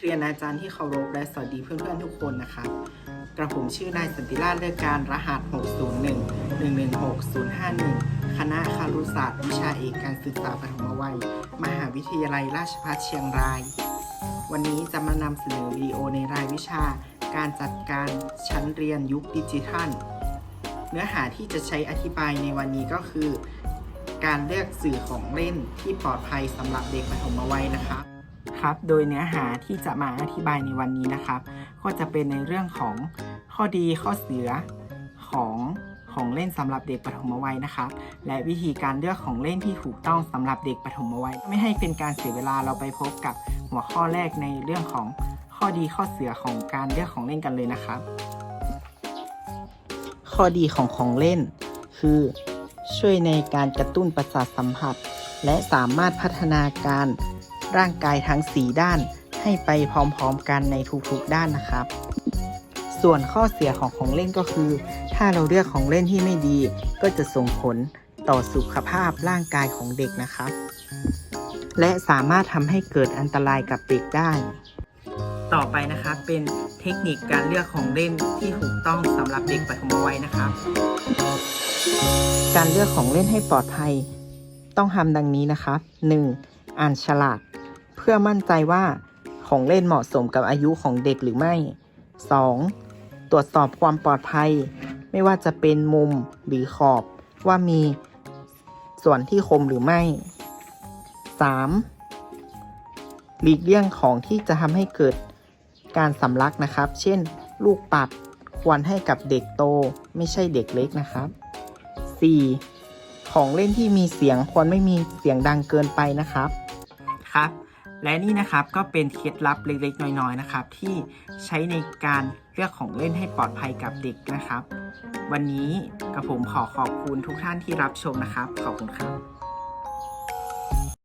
เรียนอาจารย์ที่เคารพและสวัสดีเพื่อนๆทุกคนนะครับกระผมชื่อนายสันติราชเลือกการรหัส 601 116 051 คณะคารุศาสตร์วิชาเอกการศึกษาปฐมวัย มหาวิทยาลัยราชภัฏเชียงราย วันนี้จะมานำเสนอวิดีโอในรายวิชา การจัดการชั้นเรียนยุคดิจิทัล เนื้อหาที่จะใช้อธิบายในวันนี้ก็คือ การเลือกสื่อของเล่นที่ปลอดภัยสำหรับเด็กปฐมวัยนะครับ ครับ โดยเนื้อหาที่จะมาอธิบายในวันนี้นะครับ ก็จะเป็นในเรื่องของข้อดีข้อเสียของของเล่นสำหรับเด็กปฐมวัยนะครับ และวิธีการเลือกของเล่นที่ถูกต้องสำหรับเด็กปฐมวัย ไม่ให้เป็นการเสียเวลาเราไปพบกับหัวข้อแรกในเรื่องของข้อดีข้อเสียของการเลือกของเล่นกันเลยนะครับ ข้อดีของของเล่น คือ ช่วยในการกระตุ้นประสาทสัมผัส และสามารถพัฒนาการ ร่างกายทั้ง 4 ด้านให้ไปพร้อมๆกันในทุกๆด้านนะครับ ส่วนข้อเสียของของเล่นก็คือ ถ้าเราเลือกของเล่นที่ไม่ดี ก็จะส่งผลต่อสุขภาพร่างกายของเด็กนะครับ และสามารถทำให้เกิดอันตรายกับเด็กได้ ต่อไปนะครับเป็นเทคนิคการเลือกของเล่นที่ถูกต้องสำหรับเด็กปฐมวัยนะครับ การเลือกของเล่นให้ปลอดภัย ต้องทำดังนี้นะครับ 1. อ่านฉลาก เพื่อมั่นใจว่าของเล่นเหมาะสมกับอายุของเด็กหรือไม่ 2. ตรวจสอบความปลอดภัย ไม่ว่าจะเป็นมุมหรือขอบว่ามีส่วนที่คมหรือไม่ 3. หลีกเลี่ยงของที่จะทำให้เกิดการสำลักนะครับ เช่น ลูกปัดควรให้กับเด็กโตไม่ใช่เด็กเล็กนะครับ 4. ของเล่นที่มีเสียงควรไม่มีเสียงดังเกินไปนะครับ ครับ และนี่นะครับก็เป็นเคล็ดลับเล็กๆ น้อยๆนะครับ ที่ใช้ในการเลือกของเล่นให้ปลอดภัยกับเด็กนะครับ วันนี้กับผมขอขอบคุณทุกท่านที่รับชมนะครับ ขอบคุณครับ